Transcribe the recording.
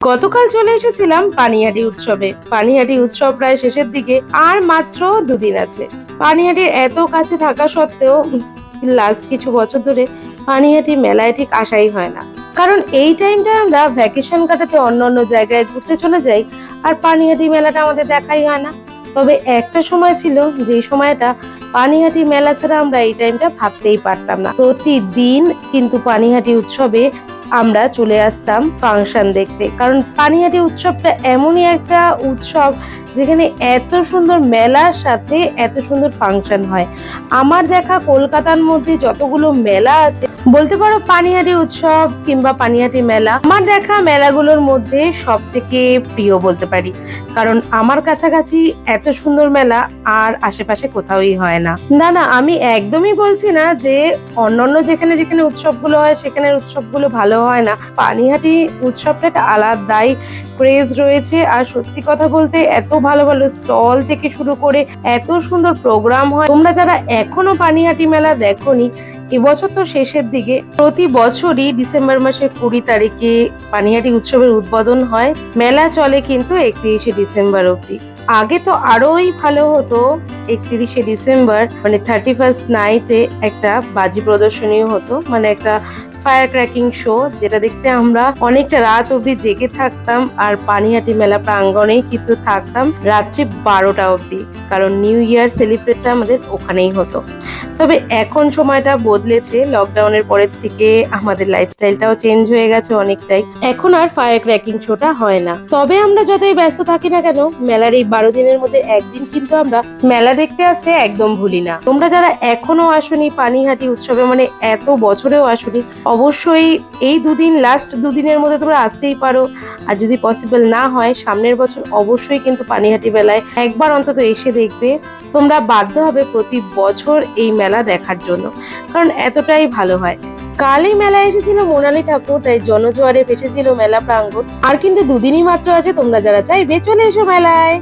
গতকাল চলে এসেছিলাম পানিহাটি উৎসবে। পানিহাটি উৎসব প্রায় শেষের দিকে, আর মাত্র দুদিন আছে। পানিহাটির এত কাছে থাকা সত্ত্বেও লাস্ট কিছু বছর ধরে পানিহাটি মেলায় ঠিক আসাই হয় না। কারণ এই টাইমটা আমরা ভ্যাকেশন কাটাতে অন্য অন্য জায়গায় ঘুরতে চলে যাই, আর পানিহাটি মেলাটা আমাদের দেখাই হয় না। তবে একটা সময় ছিল যে সময়টা পানিহাটি মেলা ছাড়া আমরা এই টাইমটা ভাবতেই পারতাম না। প্রতিদিন কিন্তু পানিহাটি উৎসবে আমরা চলে আসতাম ফাংশন দেখতে। কারণ পানিহাটি উৎসবটা এমনই একটা উৎসব যেখানে এত সুন্দর মেলার সাথে এত সুন্দর ফাংশন হয়। আমার দেখা কলকাতার মধ্যে যতগুলো মেলা আছে, বলতে পারো পানিহাটি উৎসব কিংবা পানিহাটি মেলা, আমার দেখা মেলাগুলোর মধ্যে সব থেকে প্রিয় বলতে পারি। কারণ আমার কাছাকাছি এত সুন্দর মেলা আর আশেপাশে কোথাওই হয় না। না না, আমি একদমই বলছি না যে অন্যান্য যেখানে যেখানে উৎসবগুলো হয়, সেখানের উৎসবগুলো ভালো হয় না। পানিহাটি উৎসবটা একটা আলাদাই ক্রেজ রয়েছে। আর সত্যি কথা বলতে এত ভালো ভালো স্টল থেকে শুরু করে এত সুন্দর প্রোগ্রাম হয়। তোমরা যারা এখনও পানিহাটি মেলা দেখোনি, এবছর তো শেষের দিকে। প্রতি বছরই ডিসেম্বর মাসের কুড়ি তারিখে পানিহাটি উৎসবের উদ্বোধন হয়। মেলা চলে কিন্তু একত্রিশে ডিসেম্বর অবধি। আগে তো আরোই ভালো হতো একত্রিশে ডিসেম্বর মানে থার্টি ফার্স্ট নাইটে একটা বাজি প্রদর্শনীও হতো। মানে একটা ফায়ার ক্র্যাকিং শো, যেটা দেখতে আমরা অনেকটা রাত অবধি জেগে থাকতাম আর পানিহাটি মেলা প্রাঙ্গণেই কিন্তু থাকতাম রাত্রি বারোটা অবধি, কারণ নিউ ইয়ার সেলিব্রেটটা আমাদের ওখানেই হতো। তবে এখন সময়টা বদলেছে, লকডাউনের পরের থেকে আমাদের লাইফস্টাইলটাও চেঞ্জ হয়ে গেছে অনেকটাই। এখন আর ফায়ার ক্র্যাকিং শোটা হয় না। তবে আমরা যতই ব্যস্ত থাকি না কেন, মেলার এই বারো দিনের মধ্যে একদিন কিন্তু আমরা মেলা দেখতে আসতে একদম ভুলি না। তোমরা যারা এখনও আসনি, পানিহাটি উৎসবে মানে এত বছরেও আসনি অবশ্যই এই দুদিন লাস্ট দুদিনের মধ্যে তোমরা আসতেই পারো। আর যদি পসিবল না হয়, সামনের বছর অবশ্যই কিন্তু পানিহাটি মেলায় একবার অন্তত এসে দেখবে। তোমরা বাধ্য হবে প্রতি বছর এই মেলা দেখার জন্য, কারণ এতটাই ভালো হয়। কালই মেলায় এসেছিল মোনালি ঠাকুর, তাই জনজোয়ারে ফেসেছিল মেলা প্রাঙ্গণ। আর কিন্তু দুদিনই মাত্র আছে, তোমরা যারা চাইবে, চলে এসো মেলায়।